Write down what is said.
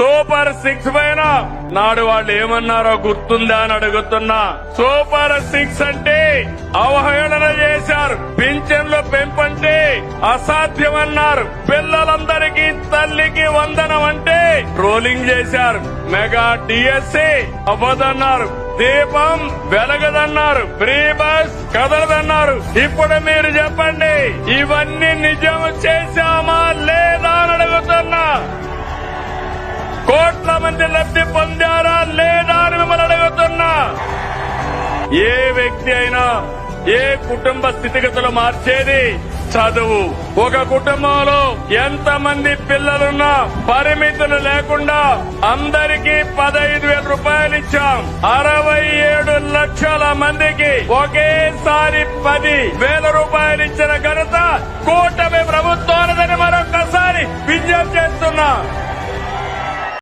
Super six పైన. నాడు వాళ్ళు ఏమన్నారో గుర్తుందా అని అడుగుతున్నా. సూపర్ సిక్స్ అంటే అవహేళన చేశారు. పింఛన్లు పెంపంటే అసాధ్యమన్నారు. పిల్లలందరికీ తల్లికి వందనం అంటే ట్రోలింగ్ చేశారు. మెగా డిఎస్సి అవ్వదన్నారు. దీపం వెలగదన్నారు. Free bus కదలదన్నారు. ఇప్పుడు మీరు చెప్పండి ఇవన్నీ నిజం చేశామా? కోట్ల లబ్ధి పొందారా లేదా అని మిమ్మల్ని అడుగుతున్నా. ఏ వ్యక్తి అయినా ఏ కుటుంబ స్థితిగతులు మార్చేది? చదువు. ఒక కుటుంబంలో ఎంత మంది పిల్లలున్నా పరిమితులు లేకుండా అందరికీ పదహైదు వేల రూపాయలు ఇచ్చాం. అరవై ఏడు లక్షల మందికి ఒకేసారి పది వేల రూపాయలు ఇచ్చిన ఘనత కూటమి ప్రభుత్వానిదని మరొకసారి విజ్ఞప్తి చేస్తున్నా.